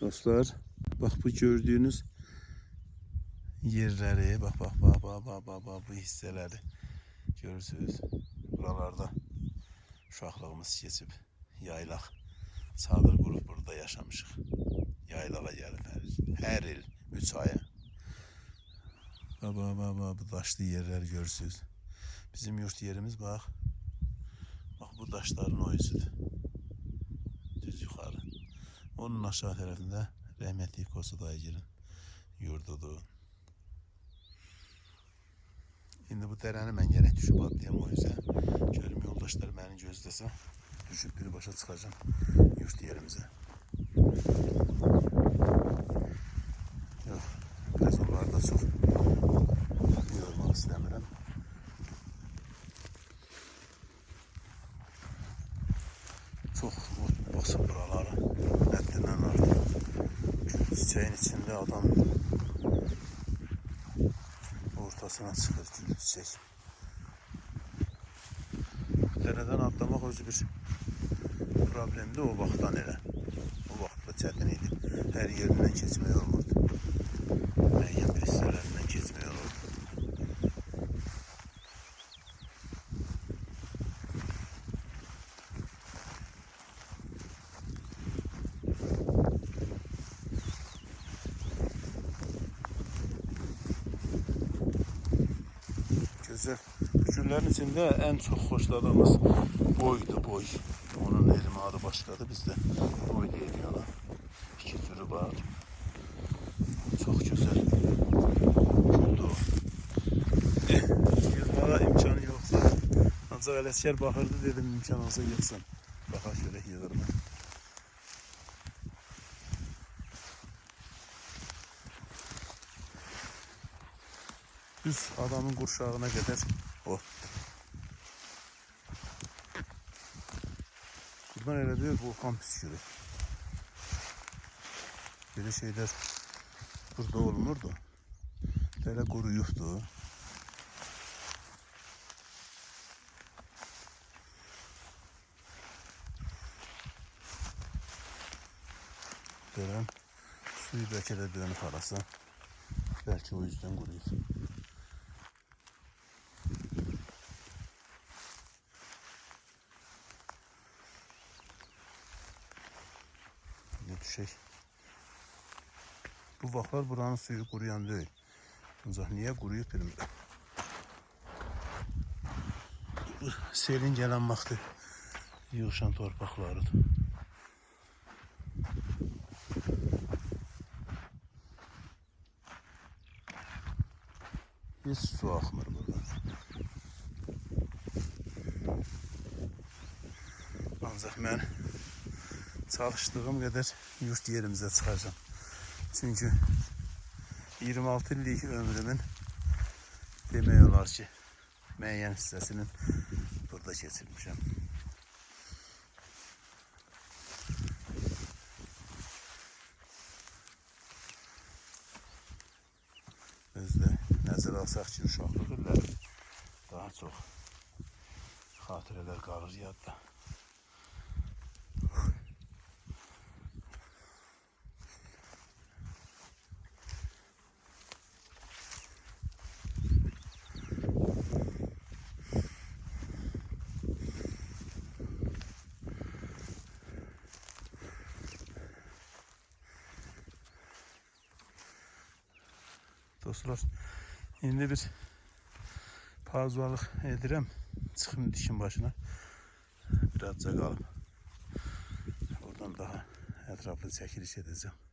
Dostlar bak bu gördüğünüz yerleri bak bak bak bak bak bak, bak bu hisseleri görürsünüz. Buralarda uşaqlığımız geçip yaylaq çadır qurup burada yaşamışıq. Yaylağa gəlib hər, hər il 3 aya. Baba baba bu daşlı yerler görürsünüz. Bizim yurt yerimiz bak. Bak bu daşların o yüzüdür. Düz yukarı. Onun aşağı tarafında rahmetli Kosu dayıcının yurdudur. Şimdi bu terəni mən gərək düşüb atlayam o yüzden. Görüm yoldaşlar beni gözləsə düşüb bir başa çıxacağım yurt yerimizə. Yox, biraz çox yormaq istəmirəm. Çox basıb buraları. Həddindən artıq. Çiçeğin içinde adam ortasına çıxır gül çiçek. Dereden atlamaq özü bir problemdi o vaxtdan elə. O vaxtda çətin idi. Hər yerindən keçmək olmurdu. Müəyyən bir hissələrindən keçmək olurdu. Güzel. Bu güllerin içinde en çok hoşladığımız boydu boy. Onun elimi adı başladı bizde boy diye diyorlar. İki türü var. Çok güzel. Oldu. Eh, Yığmağa imkanı yoksa. Ancak Ələsgər baxırdı dedim imkan olsa yığsın. Düz adamın qurşağına qədər o. Buradan elə bir volkan püskürür. Belə şeylər burada olmurdu. Belə quruyubdu. Görəm suyu bəlkə də dönüb arası. Belki o yüzden quruyub. Düşey. Bu vaxtlar buranın suyu quruyan deyil. Ancaq niyə quruyub bilmirəm. Bu Selin gələn vaxtı yığışan torpaqlarıdır. Hiç su akmır buradan. Ancaq mən çalışdığım qədər yurt yerimizə çıxacağam. Çünki 26 illik ömrümün demək olar ki, müəyyən hissəsinin burada keçirmişəm. Özdə nəzərə alsaq ki, uşaqlıq illəri daha çox xatirələr qalır yadda. Dostlar, indi bir pazvalıq edirəm. Çıxım dişin başına. Birazca qalıb. Oradan daha ətraflı çəkiliş edəcəm.